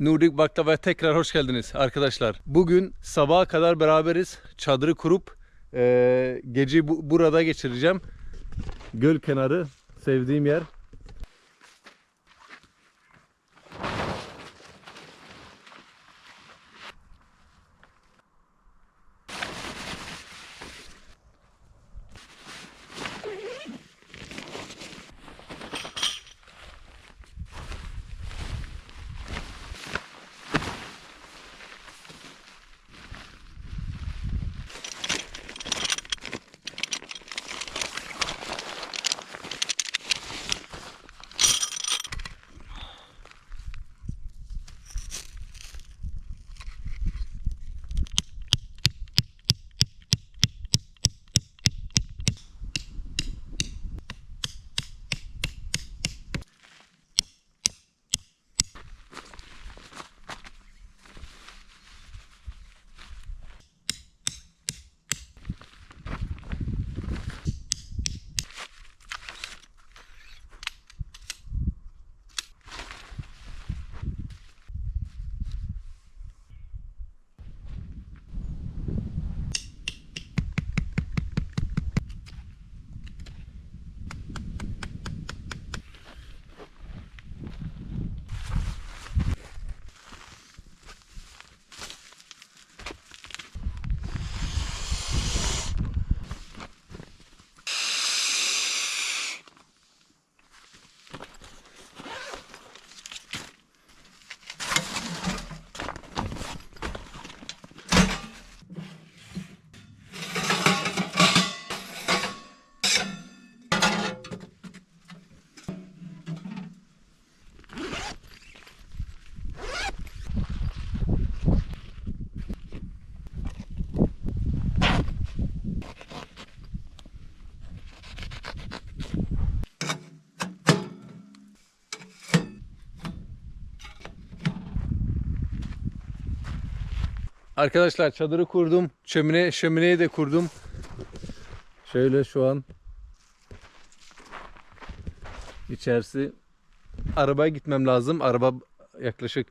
Nordic Baklava'ya tekrar hoş geldiniz arkadaşlar. Bugün sabaha kadar beraberiz. Çadırı kurup eee geceyi bu- burada geçireceğim. Göl kenarı sevdiğim yer. Arkadaşlar çadırı kurdum. Şömine, şömineyi de kurdum. Şöyle şu an içerisi arabaya gitmem lazım. Araba yaklaşık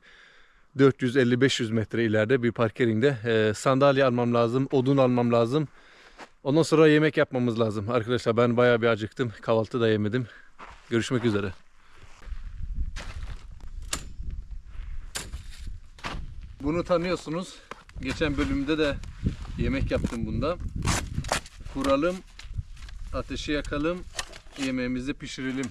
450-500 metre ileride bir park yerinde. Ee, sandalye almam lazım, odun almam lazım. Ondan sonra yemek yapmamız lazım. Arkadaşlar ben bayağı bir acıktım. Kahvaltı da yemedim. Görüşmek üzere. Bunu tanıyorsunuz. Geçen bölümde de yemek yaptım bunda. Kuralım, ateşi yakalım, yemeğimizi pişirelim.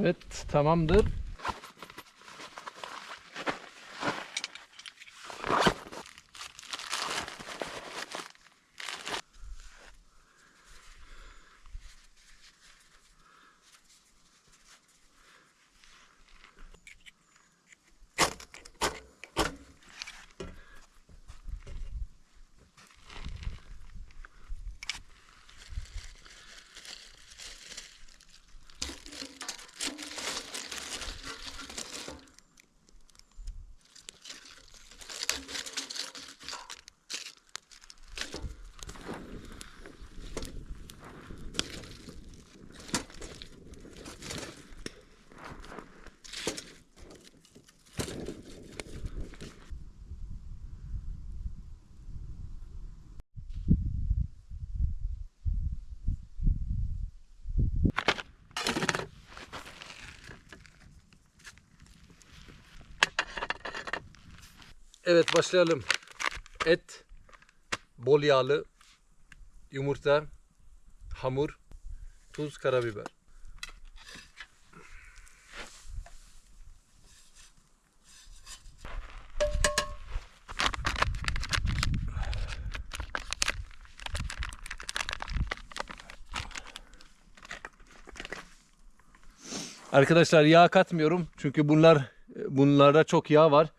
Evet, tamamdır. Evet başlayalım. Et, bol yağlı, yumurta, hamur, tuz, karabiber. Arkadaşlar yağ katmıyorum çünkü bunlar bunlarda çok yağ var.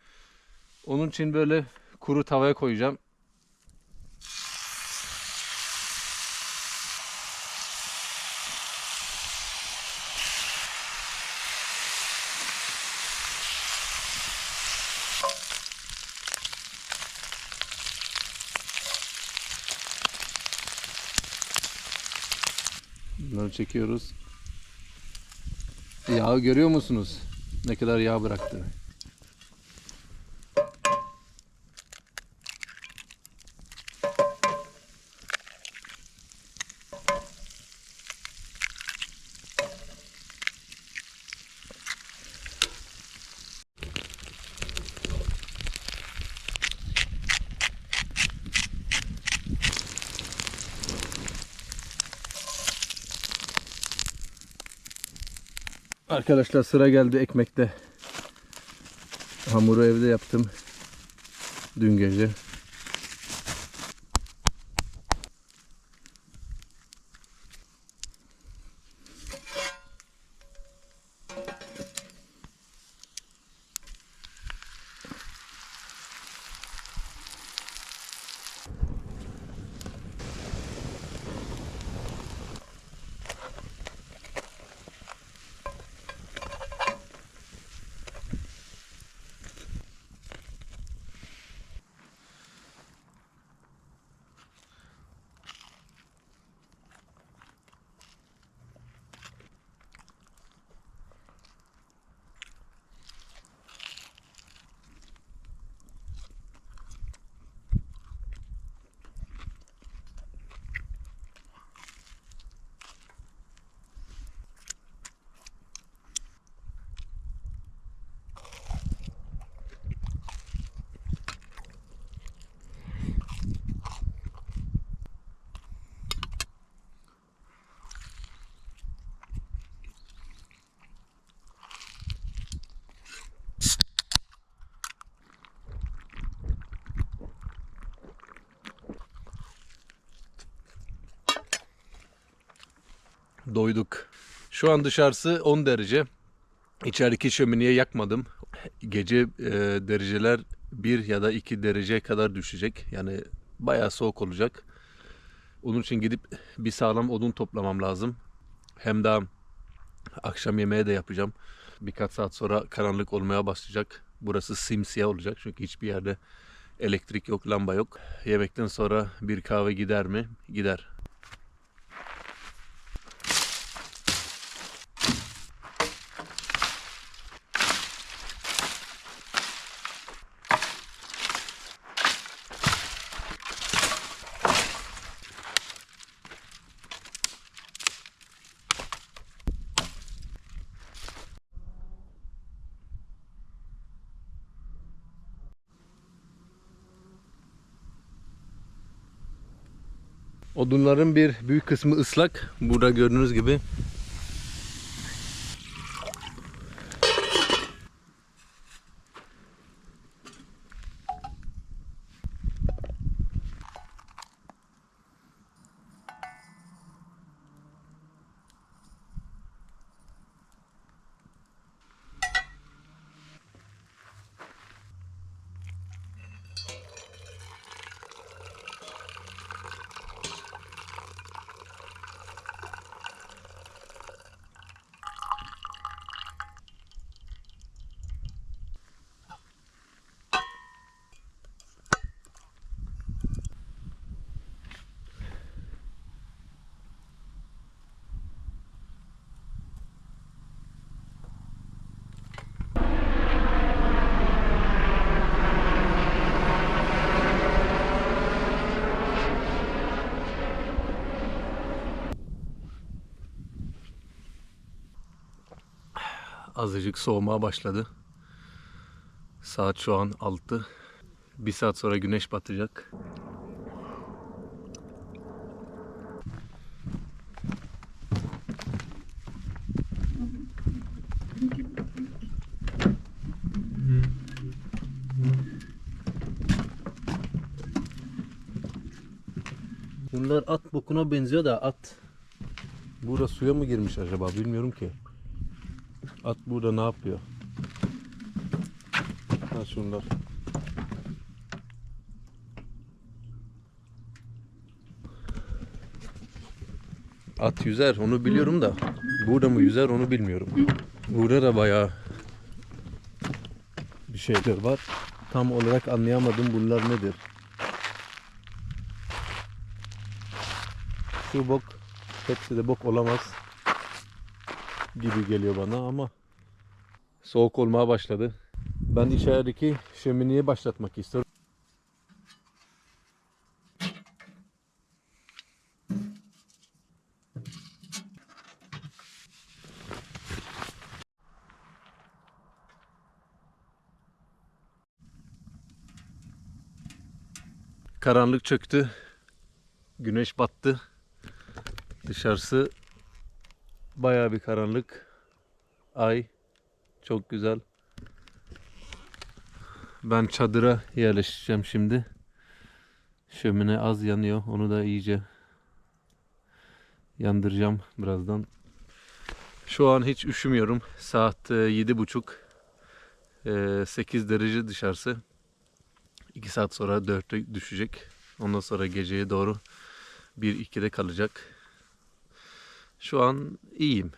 Onun için böyle kuru tavaya koyacağım. Bunları çekiyoruz. Yağı görüyor musunuz? Ne kadar yağ bıraktığını. Arkadaşlar sıra geldi ekmekte. Hamuru evde yaptım. Dün gece. Doyduk. Şu an dışarısı 10 derece. İçerideki şömineyi yakmadım. Gece e, dereceler 1 ya da 2 derece kadar düşecek. Yani bayağı soğuk olacak. Onun için gidip bir sağlam odun toplamam lazım. Hem daha akşam yemeği de yapacağım. Birkaç saat sonra karanlık olmaya başlayacak. Burası simsiyah olacak çünkü hiçbir yerde elektrik yok, lamba yok. Yemekten sonra bir kahve gider mi? Gider. Odunların bir büyük kısmı ıslak. Burada gördüğünüz gibi. Azıcık soğumaya başladı. Saat şu an 6. Bir saat sonra güneş batacak. Bunlar at bokuna benziyor da at burada suya mı girmiş acaba bilmiyorum ki. At burada ne yapıyor? Ha şunlar. At yüzer onu biliyorum da burada mı yüzer onu bilmiyorum. Burada da bayağı bir şeyler var. Tam olarak anlayamadım bunlar nedir. Şu bok Hepsi de bok olamaz gibi geliyor bana ama soğuk olmaya başladı. Ben içerideki şömineyi başlatmak istiyorum. Karanlık çöktü. Güneş battı. Dışarısı bayağı bir karanlık. Ay çok güzel. Ben çadıra yerleşeceğim şimdi. Şömine az yanıyor. Onu da iyice yandıracağım birazdan. Şu an hiç üşümüyorum. Saat e, yedi buçuk. 8 derece dışarısı. 2 saat sonra 4'e düşecek. Ondan sonra geceye doğru 1-2'de kalacak. Şu an iyiyim.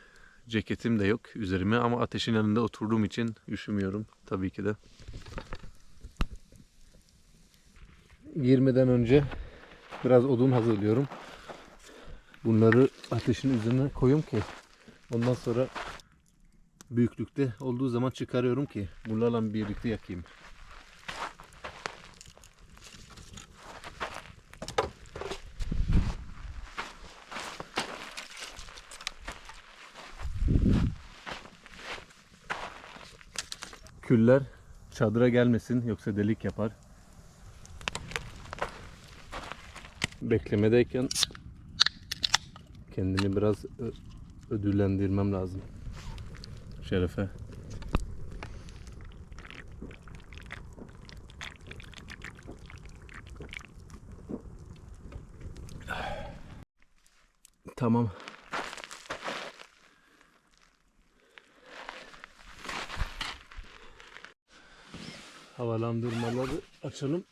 Ceketim de yok üzerime ama ateşin yanında oturduğum için üşümüyorum tabii ki de. Girmeden önce biraz odun hazırlıyorum. Bunları ateşin üzerine koyayım ki ondan sonra büyüklükte olduğu zaman çıkarıyorum ki bunlarla birlikte yakayım. Küller çadıra gelmesin yoksa delik yapar. Beklemedeyken kendimi biraz ödüllendirmem lazım. Şerefe. Tamam. Havalandırmaları açalım.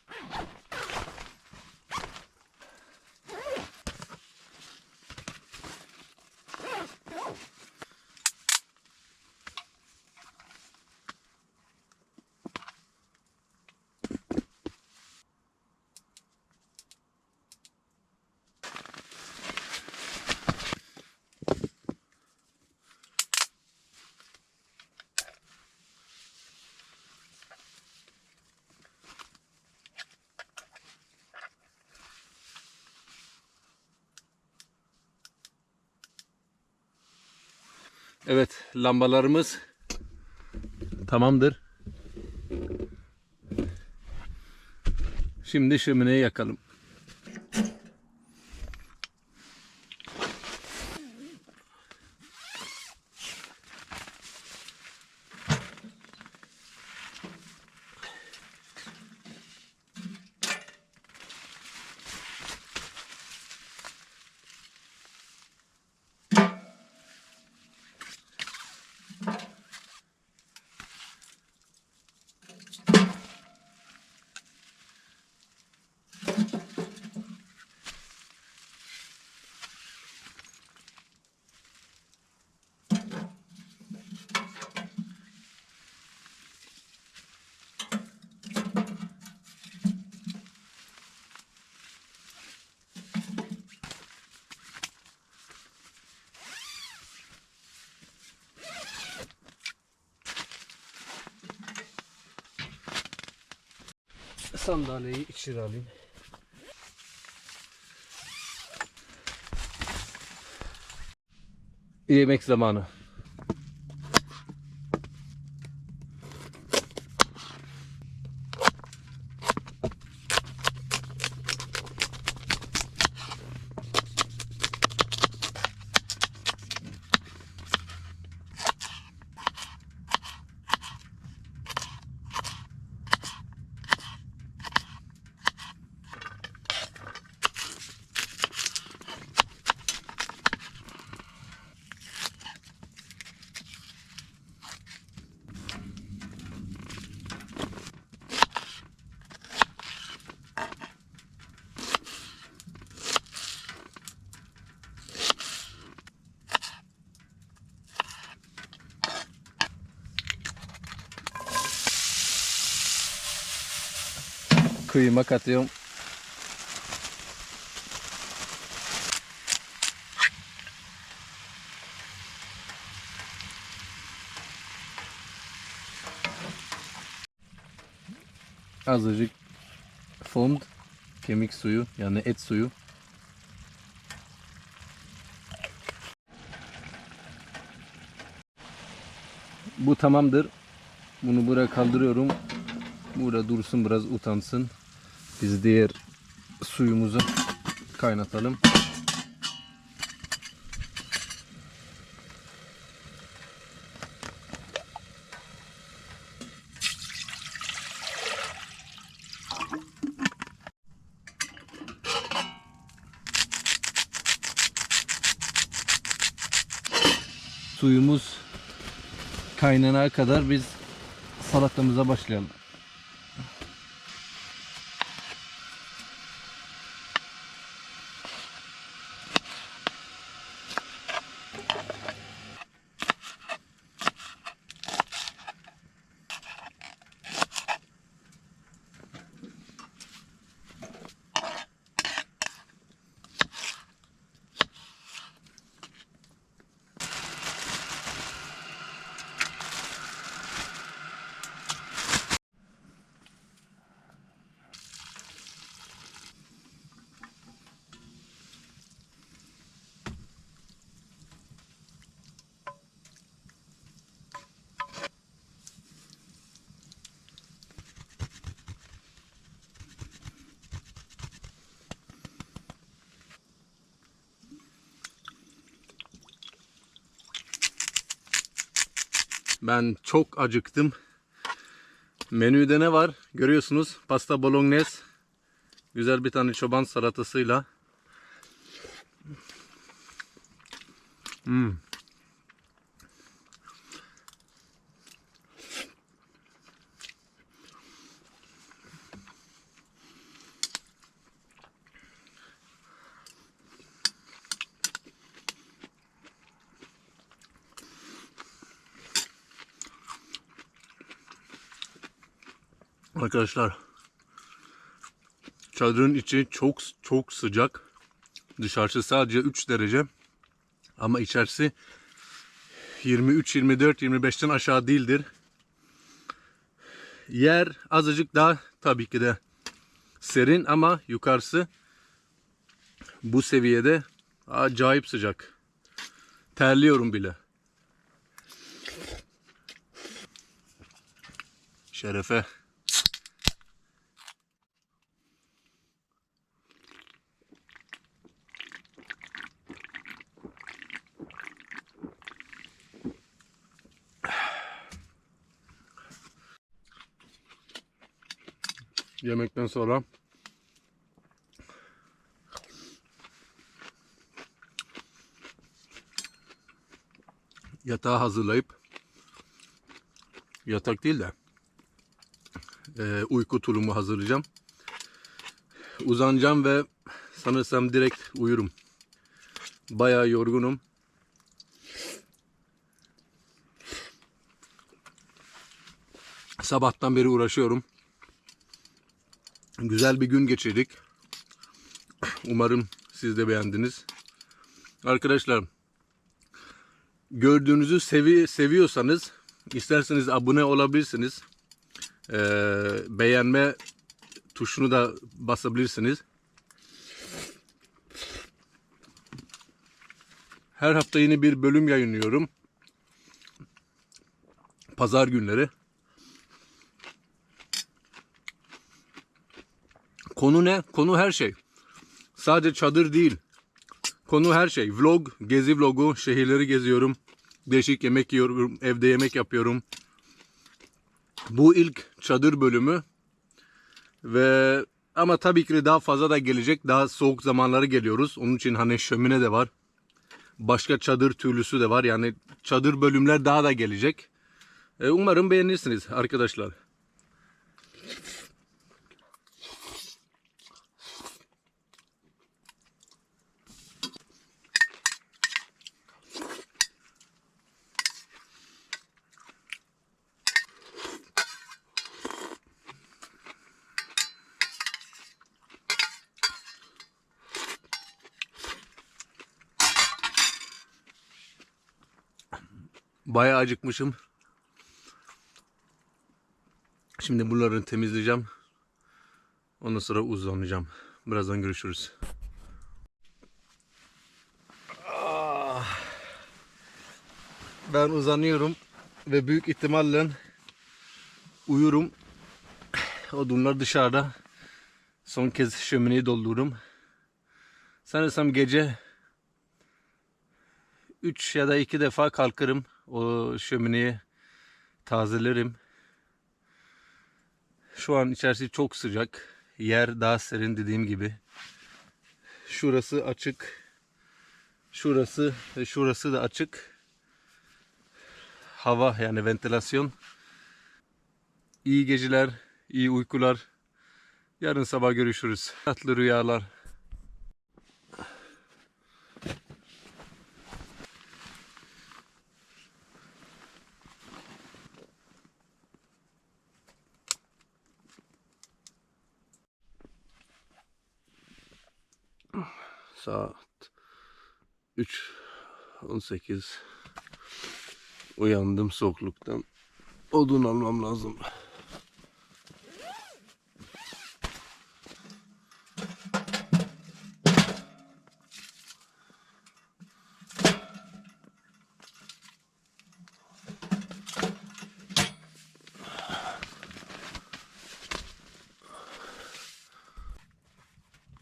Evet, lambalarımız tamamdır. Şimdi şömineyi yakalım. Sandalyeyi içeri alayım. Yemek zamanı. kuyuma katıyorum. Azıcık foamed kemik suyu yani et suyu. Bu tamamdır. Bunu buraya kaldırıyorum. Burada dursun biraz utansın. Biz diğer suyumuzu kaynatalım. Suyumuz kaynana kadar biz salatamıza başlayalım. Ben çok acıktım. Menüde ne var? Görüyorsunuz pasta bolognese. Güzel bir tane çoban salatasıyla. Hmm. Arkadaşlar çadırın içi çok çok sıcak. Dışarısı sadece 3 derece. Ama içerisi 23, 24, 25'ten aşağı değildir. Yer azıcık daha tabii ki de serin ama yukarısı bu seviyede acayip sıcak. Terliyorum bile. Şerefe. Yemekten sonra yatağı hazırlayıp yatak değil de e, uyku tulumu hazırlayacağım. Uzanacağım ve sanırsam direkt uyurum. Bayağı yorgunum. Sabahtan beri uğraşıyorum. Güzel bir gün geçirdik. Umarım siz de beğendiniz. Arkadaşlar gördüğünüzü sevi seviyorsanız isterseniz abone olabilirsiniz. Ee, beğenme tuşunu da basabilirsiniz. Her hafta yeni bir bölüm yayınlıyorum. Pazar günleri. Konu ne? Konu her şey. Sadece çadır değil. Konu her şey. Vlog, gezi vlogu, şehirleri geziyorum. Değişik yemek yiyorum, evde yemek yapıyorum. Bu ilk çadır bölümü. Ve ama tabii ki daha fazla da gelecek. Daha soğuk zamanları geliyoruz. Onun için hani şömine de var. Başka çadır türlüsü de var. Yani çadır bölümler daha da gelecek. E, umarım beğenirsiniz arkadaşlar. Bayağı acıkmışım. Şimdi buraları temizleyeceğim. Ondan sonra uzanacağım. Birazdan görüşürüz. Ah. Ben uzanıyorum ve büyük ihtimalle uyurum. Odunlar dışarıda. Son kez şömineyi doldururum. Sanırsam gece 3 ya da 2 defa kalkarım. O şömineyi tazelerim. Şu an içerisi çok sıcak. Yer daha serin dediğim gibi. Şurası açık. Şurası ve şurası da açık. Hava yani ventilasyon. İyi geceler, iyi uykular. Yarın sabah görüşürüz. Tatlı rüyalar. Saat 3.18 Uyandım soğukluktan. Odun almam lazım.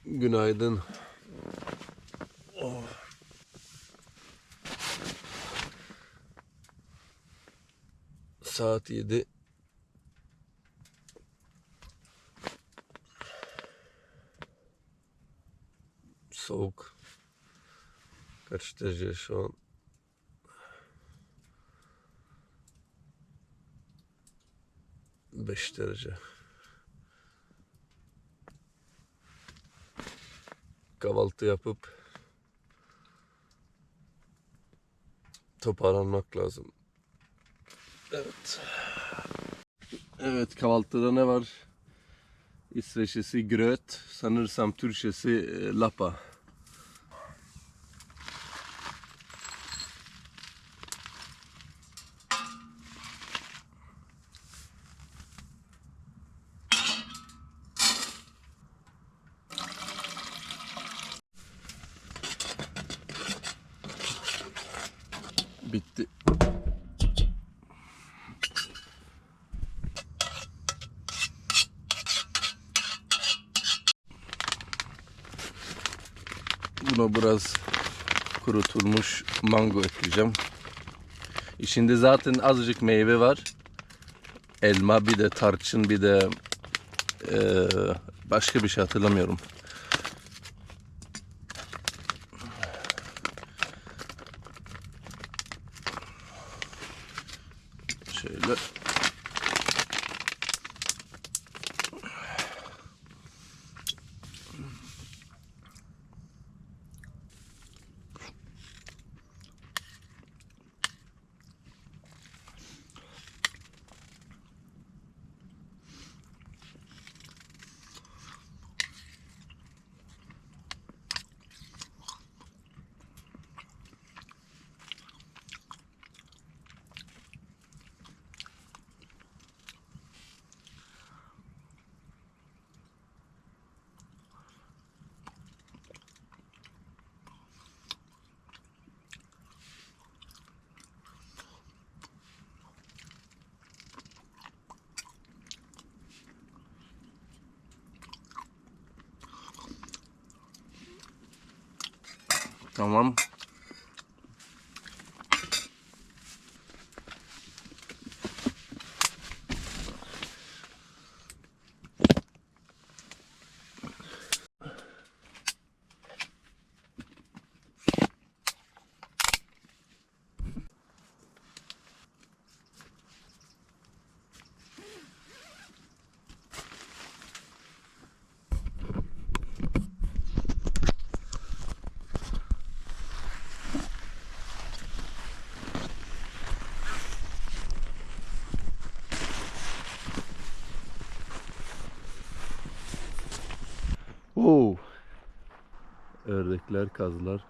Günaydın. Saat 7. Soğuk. Kaç derece şu an? Beş derece. Kahvaltı yapıp toparlanmak lazım. Evet. Evet kahvaltıda ne var? İsveççesi gröt, sanırsam Türkçesi e, lapa. Bitti. Buna biraz kurutulmuş mango ekleyeceğim. İçinde zaten azıcık meyve var. Elma bir de tarçın bir de eee, başka bir şey hatırlamıyorum. Şöyle. Tamam. Oo. Ördekler, kazlar.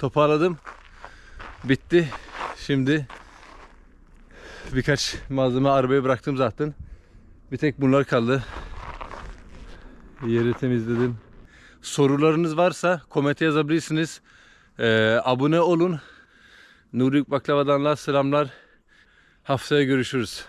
Toparladım. Bitti. Şimdi birkaç malzeme arabaya bıraktım zaten. Bir tek bunlar kaldı. Yeri temizledim. Sorularınız varsa komente yazabilirsiniz. Ee, abone olun. Nuri Baklava'dan selamlar. Haftaya görüşürüz.